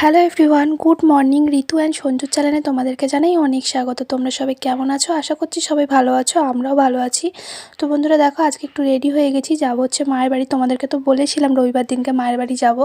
Hello everyone good morning Ritu and সঞ্জুর চ্যানেলে তোমাদেরকে জানাই অনেক স্বাগত। তোমরা সবাই কেমন আছো? আশা করছি সবাই ভালো আছো, আমরাও ভালো আছি। তো বন্ধুরা দেখো, আজকে একটু রেডি হয়ে গেছি, যাব হচ্ছে মায়ের বাড়ি। তোমাদেরকে তো বলেছিলাম রবিবার দিনকে মায়ের বাড়ি যাব।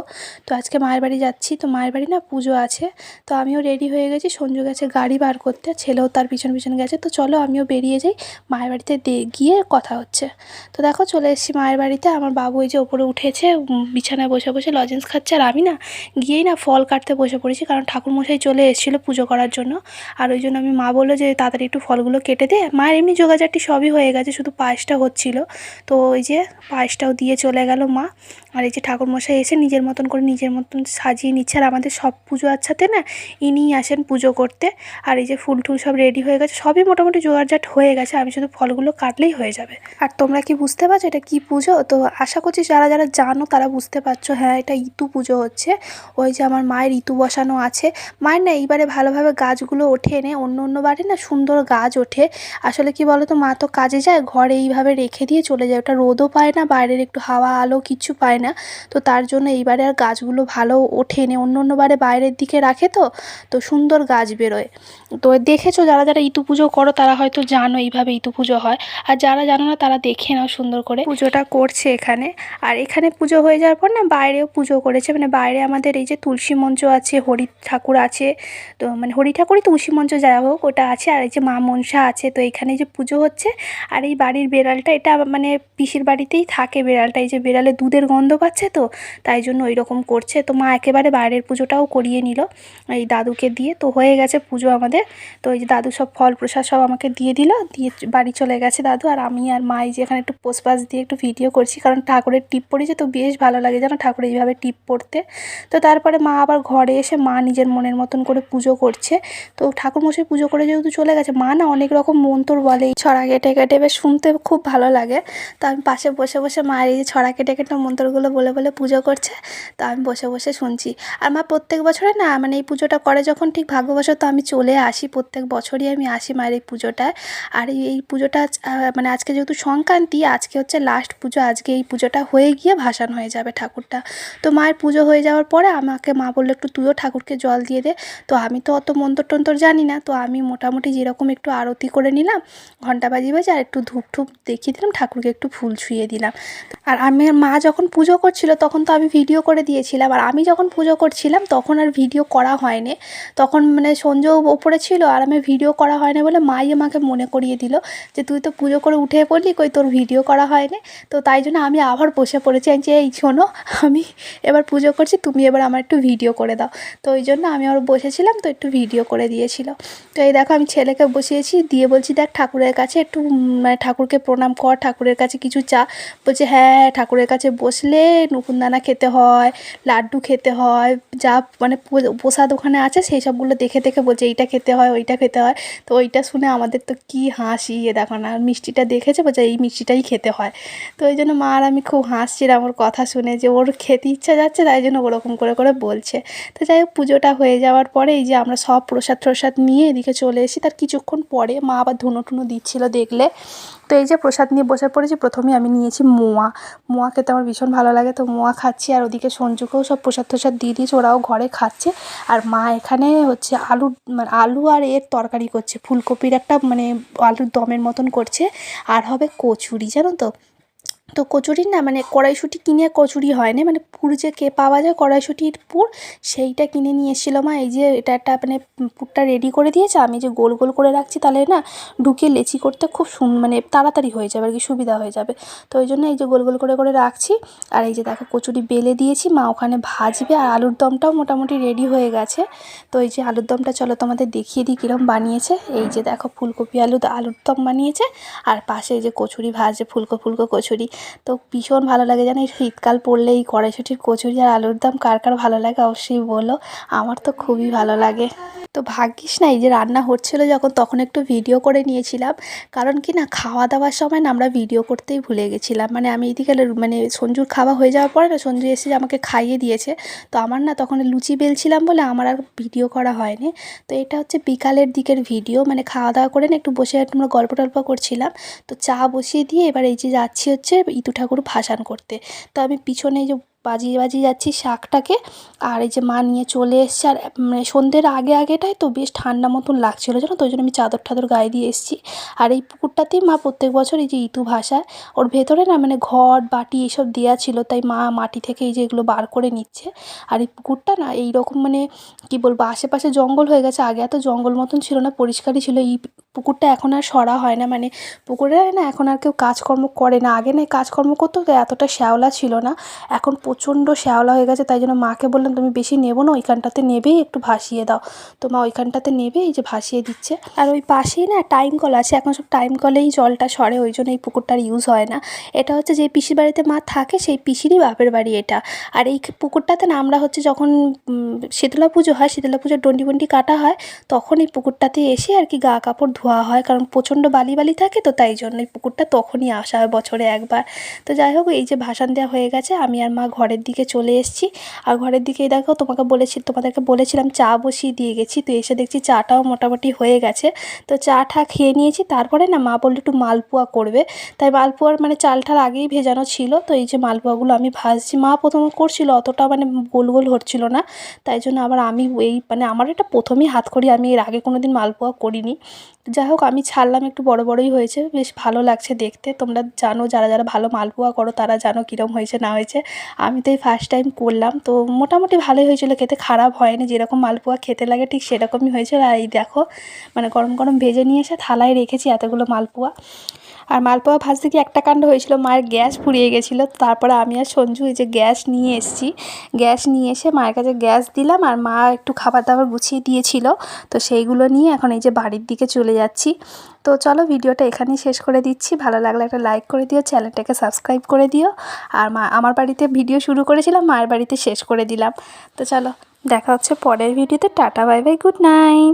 তো আজকে মায়ের বাড়ি যাচ্ছি, তো মায়ের বাড়ি না পুজো আছে। তো আমিও রেডি হয়ে গেছি সঞ্জু গেছে গাড়ি বার করতে, ছেলেও তার পিছন পিছন গেছে। তো চলো আমিও বেরিয়ে যাই, মায়ের বাড়িতে গিয়ে কথা হচ্ছে। তো দেখো, চলে এসেছি মায়ের বাড়িতে। আমার বাবু এই যে ওপরে উঠেছে বিছানায় বসে বসে লজেন্স খাচ্ছে। আর আমি না গিয়েই না ফল কাটতে বসে পড়েছি, কারণ ঠাকুরমশাই চলে এসেছিল পুজো করার জন্য। আর ওই জন্য আমি মা বলল যে, তাড়াতাড়ি একটু ফলগুলো কেটে দে। মায়ের এমনি যোগাযারটি সবই হয়ে গেছে, শুধু পায়েসটা হচ্ছিল। তো ওই যে পায়েসটাও দিয়ে চলে গেল মা। আর এই যে ঠাকুরমশাই এসে নিজের মতন করে নিজের মতন সাজিয়ে নিচ্ছে। আর আমাদের সব পুজো আচ্ছাতে না, ইনিই আসেন পুজো করতে। আর এই যে ফুল টুল সব রেডি হয়ে গেছে, সবই মোটামুটি জোগাড়জাট হয়ে গেছে। আমি শুধু ফলগুলো কাটলেই হয়ে যাবে। আর তোমরা কি বুঝতে পারছ এটা কি পুজো? তো আশা করছি যারা যারা জানো তারা বুঝতে পারছ হ্যাঁ এটা ইতু পুজো হচ্ছে। ওই যে আমার মায়ের ইতু বসানো আছে। মায়ের না এইবারে ভালোভাবে গাছগুলো ওঠে নে, অন্য অন্য বারে না সুন্দর গাছ ওঠে। আসলে কি বলো তো মা তো কাজে যায়, ঘরে এইভাবে রেখে দিয়ে চলে যায়। ওটা রোদও পায় না, বাইরের একটু হাওয়া আলো কিচ্ছু পায় না। তো তার জন্য এইবারে আর গাছগুলো ভালো ওঠে নে, অন্য অন্য বারে বাইরের দিকে রাখে তো তো সুন্দর গাছ বেরোয়। তো দেখেছ, যারা যারা ইতু পুজো করো, তারা হয়তো জানো এইভাবে ইতু পুজো হয়। আর যারা জানো না, তারা দেখে নাও সুন্দর করে। পুজোটা করছে এখানে। আর এখানে পুজো হয়ে যাওয়ার পর না, বাইরেও পুজো করেছে। মানে বাইরে আমাদের এই যে তুলসী মঞ্চ আছে, হরি ঠাকুর আছে, তো মানে হরি ঠাকুরই তুলসী মঞ্চ যা হোক, ওটা আছে, আর এই যে মা মনসা আছে, তো এখানে যে পুজো হচ্ছে, আর এই বাড়ির বেড়ালটা, এটা মানে পিসির বাড়িতেই থাকে বেড়ালটা, এই যে বেড়ালে দুধের গন্ধ পাচ্ছে তো, তাই জন্য ওই রকম করছে, তো মা একেবারে বাইরের পুজোটাও করিয়ে নিল, এই দাদুকে দিয়ে, তো হয়ে গেছে পুজো আমাদের, তো এই যে দাদু সব ফল প্রসাদ সব আমাকে দিয়ে দিল, দিয়ে বাড়ি চলে গেছে দাদু, আর আমি আর মা এই যে এখানে একটু পোস্ট পাস দিয়ে একটু ভিডিও করছি, কারণ ঠাকুরের টিপ পড়েছে, তো বেশ ভালো লাগে যেন ঠাকুর এইভাবে টিপ পড়তে, তো তারপরে মা আবার ঘরে এসে মা নিজের মনের মতন করে পুজো করছে। তো ঠাকুরমশাই পুজো করে যেহেতু চলে গেছে, মা না অনেক রকম মন্তর বলে, এই ছড়া কেটে কেটে বেশ শুনতে খুব ভালো লাগে। তো আমি পাশে বসে বসে মায়ের এই যে ছড়া কেটে কেটে মন্তরগুলো বলে বলে পুজো করছে, তো আমি বসে বসে শুনছি। আর মা প্রত্যেক বছরে না মানে এই পুজোটা করে যখন ঠিক ভাগ্যবশত আমি চলে আসি, প্রত্যেক বছরই আমি আসি মায়ের এই পুজোটায়। আর এই পুজোটা মানে আজকে যেহেতু সংক্রান্তি, আজকে হচ্ছে লাস্ট পুজো, আজকে এই পুজোটা হয়ে গিয়ে ভাসান হয়ে যাবে ঠাকুরটা। তো মায়ের পুজো হয়ে যাওয়ার পরে আমাকে মা বলল একটু তুইও ঠাকুরকে জল দিয়ে দে। তো আমি তো অত মন্তর টন্তর জানি না, তো আমি মোটামুটি যেরকম একটু আরতি করে নিলাম ঘণ্টা বাজি বাজে আর একটু ধূপ ঠুপ দেখিয়ে দিলাম, ঠাকুরকে একটু ফুল ছুঁয়ে দিলাম। আর আমি মা যখন পুজো করছিল তখন তো আমি ভিডিও করে দিয়েছিলাম। আর আমি যখন পুজো করছিলাম তখন আর ভিডিও করা হয়নি। তখন মানে সঞ্জু ওপরে ছিল আর আমি ভিডিও করা হয়নি বলে মাই আমাকে মনে করিয়ে দিল যে তুই তো পুজো করে উঠে পড়লি, কই তোর ভিডিও করা হয়নি। তো তাই জন্য আমি আবার বসে পড়েছি। আমি যে, এই শোনো, আমি এবার পুজো করছি, তুমি এবার আমার একটু ভিডিও করে দাও। তো ওই জন্য আমি আবার বসেছিলাম, তো একটু ভিডিও করে দিয়েছিল। তো এই দেখো আমি ছেলেকে বসিয়েছি, দিয়ে বলছি, দেখ ঠাকুরের কাছে একটু মানে ঠাকুরকে প্রণাম কর, ঠাকুরের কাছে কিছু চা। বলছে হ্যাঁ ঠাকুরের কাছে বসলে নকুনদানা খেতে হয়, লাড্ডু খেতে হয়, যা মানে প্রসাদ ওখানে আছে সেই সবগুলো দেখে দেখে বলছে, এইটা খেতে হয়, ওইটা খেতে হয়। তো ওইটা শুনে আমাদের তো কি হাসি এ দেখো না, মিষ্টিটা দেখেছে, বলছে, এই মিষ্টিটাই খেতে হয়। তো ওই জন্য মা আর আমি খুব হাসছিলাম ওর কথা শুনে যে ওর খেতে ইচ্ছা যাচ্ছে, তাই জন্য ওরকম করে করে বলছে। তো যাই হোক, পুজোটা হয়ে যাওয়ার পরে এই যে আমরা সব প্রসাদ প্রসাদ নিয়ে এদিকে চলে এসেছি। তার কিছুক্ষণ পরে মা আবার ধুনো টুনো দিচ্ছিল দেখলে। তো এই যে প্রসাদ নিয়ে বসে পড়েছি প্রথমে আমি নিয়েছি মোয়া। মোয়া খেতে আমার ভীষণ ভালো লাগে, তো মোয়া খাচ্ছি আর ওদিকে সঞ্জুকেও সব প্রসাদ টসাদ দিয়ে দিয়েছে, ওরাও ঘরে খাচ্ছে। আর মা এখানে হচ্ছে আলু মানে আলু আর এর তরকারি করছে, ফুলকপির একটা মানে আলুর দমের মতন করছে। আর হবে কচুরি, জানো তো? তো কচুরি না মানে কড়াইশুঁটি কিনে কচুরি হয় না মানে পুর যে কে পাওয়া যায় কড়াইশুঁটির পুর, সেইটা কিনে নিয়ে এসেছিল মা। এই যে এটা একটা মানে পুরটা রেডি করে দিয়েছে, আমি যে গোল গোল করে রাখছি তাহলে না ঢুকে লেচি করতে খুব সুন মানে তাড়াতাড়ি হয়ে যাবে আর কি, সুবিধা হয়ে যাবে। তো ওই জন্য এই যে গোল গোল করে করে রাখছি। আর এই যে দেখো কচুরি বেলে দিয়েছি, মা ওখানে ভাজবে আর আলুর দমটাও মোটামুটি রেডি হয়ে গেছে। তো এই যে আলুর দমটা চলো তোমাদের দেখিয়ে দিই কীরকম বানিয়েছে। এই যে দেখো ফুলকপি আলু আলুর দম বানিয়েছে, আর পাশে এই যে কচুরি ভাজে ফুলকো ফুলকো কচুরি। তো ভীষণ ভালো লাগে জানো এই শীতকাল পড়লে এই কড়াইশুঁটির কচুরি আর আলুর দম কার কার ভালো লাগে অবশ্যই বলো, আমার তো খুবই ভালো লাগে। তো ভাগ্যিস না এই যে রান্না হচ্ছিল যখন, তখন একটু ভিডিও করে নিয়েছিলাম, কারণ কি না খাওয়া দাওয়ার সময় না আমরা ভিডিও করতেই ভুলে গেছিলাম মানে আমি এদিকে মানে সঞ্জুর খাওয়া হয়ে যাওয়ার পরে না সঞ্জু এসে আমাকে খাইয়ে দিয়েছে, তো আমার না তখন লুচি বেলছিলাম বলে আমার আর ভিডিও করা হয়নি, তো এটা হচ্ছে বিকালের দিকের ভিডিও মানে খাওয়া দাওয়া করে না একটু বসে একটু আমরা গল্প টল্প করছিলাম, তো চা বসিয়ে দিয়ে এবার এই যে যাচ্ছি হচ্ছে ইতু ঠাকুর ভাসান করতে। তো আমি পিছনে যে বাজিয়ে বাজিয়ে যাচ্ছি শাকটাকে, আর এই যে মা নিয়ে চলে এসছে। আর মানে সন্ধ্যের আগে আগেটাই তো বেশ ঠান্ডা মতন লাগছিল জানো তো, ওই জন্য আমি চাদর ঠাদর গায়ে দিয়ে এসেছি। আর এই পুকুরটাতেই মা প্রত্যেক বছর এই যে ইতু ভাসায়, ওর ভেতরে না মানে ঘট বাটি এসব দেওয়া ছিল, তাই মা মাটি থেকে এই যে এগুলো বার করে নিচ্ছে। আর এই পুকুরটা না এই রকম মানে কি বলব, আশেপাশে জঙ্গল হয়ে গেছে, আগে এত জঙ্গল মতন ছিল না, পরিষ্কারই ছিল এই পুকুরটা এখন আর সরা হয় না মানে পুকুরে না এখন আর কেউ কাজকর্ম করে না। আগে না কাজকর্ম করতো, তো এতটা শ্যাওলা ছিল না। এখন প্রচণ্ড শ্যাওলা হয়ে গেছে, তাই জন্য মাকে বললাম, তুমি বেশি নেব না, ওইখানটাতে নেবেই, একটু ভাসিয়ে দাও। তো মা ওইখানটাতে নেবে, এই যে ভাসিয়ে দিচ্ছে। আর ওই পাশেই না টাইম কল আছে, এখন সব টাইম কলেই জলটা সরে, ওই জন্য এই পুকুরটার ইউজ হয় না। এটা হচ্ছে যে পিসির বাড়িতে মা থাকে, সেই পিসিরই বাপের বাড়ি এটা। আর এই পুকুরটাতে না আমরা হচ্ছে যখন শীতলা পুজো হয়, শীতলা পুজোর ডন্ডি বন্ডি কাটা হয়, তখন এই পুকুরটাতে এসে আর কি গা কাপড় ধোয়া হয়, কারণ প্রচণ্ড বালি বালি থাকে তো তাই জন্য এই পুকুরটা তখনই আসা হয় বছরে একবার। তো যাই হোক, এই যে ভাসান দেওয়া হয়ে গেছে, আমি আর মা ঘরের দিকে চলে এসেছি। আর ঘরের দিকেই দেখো, তোমাকে বলেছি, তোমাদেরকে বলেছিলাম চা বসিয়ে দিয়ে গেছি, তো এসে দেখছি চাটাও মোটামুটি হয়ে গেছে। তো চা টা খেয়ে নিয়েছি, তারপরে না মা বলল একটু মালপোয়া করবে। তাই মালপোয়ার মানে চালটার আগেই ভেজানো ছিল, তো এই যে মালপোয়াগুলো আমি ভাজছি। মা প্রথমে করছিল, অতটা মানে গোল গোল হচ্ছিল না। তাই জন্য আবার আমি এই মানে আমার এটা প্রথমেই হাত করি আমি এর আগে কোনো দিন মালপোয়া করিনি। যাই হোক, আমি ছাড়লাম, একটু বড় বড়ই হয়েছে। বেশ ভালো লাগছে দেখতে। তোমরা জানো, যারা যারা ভালো মালপোয়া করো, তারা জানো কীরকম হয়েছে, না হয়েছে। আমি তো এই ফার্স্ট টাইম করলাম, তো মোটামুটি ভালোই হয়েছিল। খেতে খারাপ হয়নি, যেরকম মালপোয়া খেতে লাগে, ঠিক সেরকমই হয়েছিল। আর এই দেখো মানে গরম গরম ভেজে নিয়ে এসে থালায় রেখেছি এতগুলো মালপোয়া আর মালপোয়া ভাজতে গিয়ে একটা কাণ্ড হয়েছিল, মায়ের গ্যাস ফুরিয়ে গেছিল। তারপরে আমি আর সঞ্জু এই যে গ্যাস নিয়ে এসেছি, গ্যাস নিয়ে এসে মায়ের কাছে গ্যাস দিলাম আর মা একটু খাবার দাবার গুছিয়ে দিয়েছিল। তো সেইগুলো নিয়ে এখন এই যে বাড়ির দিকে চলে যাচ্ছি। তো চলো ভিডিওটা এখানেই শেষ করে দিচ্ছি। ভালো লাগলে একটা লাইক করে দিও, চ্যানেলটাকে সাবস্ক্রাইব করে দিও। আর মা, আমার বাড়িতে ভিডিও শুরু করেছিলাম, মায়ের বাড়িতে শেষ করে দিলাম। তো চলো, দেখা হচ্ছে পরের ভিডিওতে। Tata, bye bye, good night.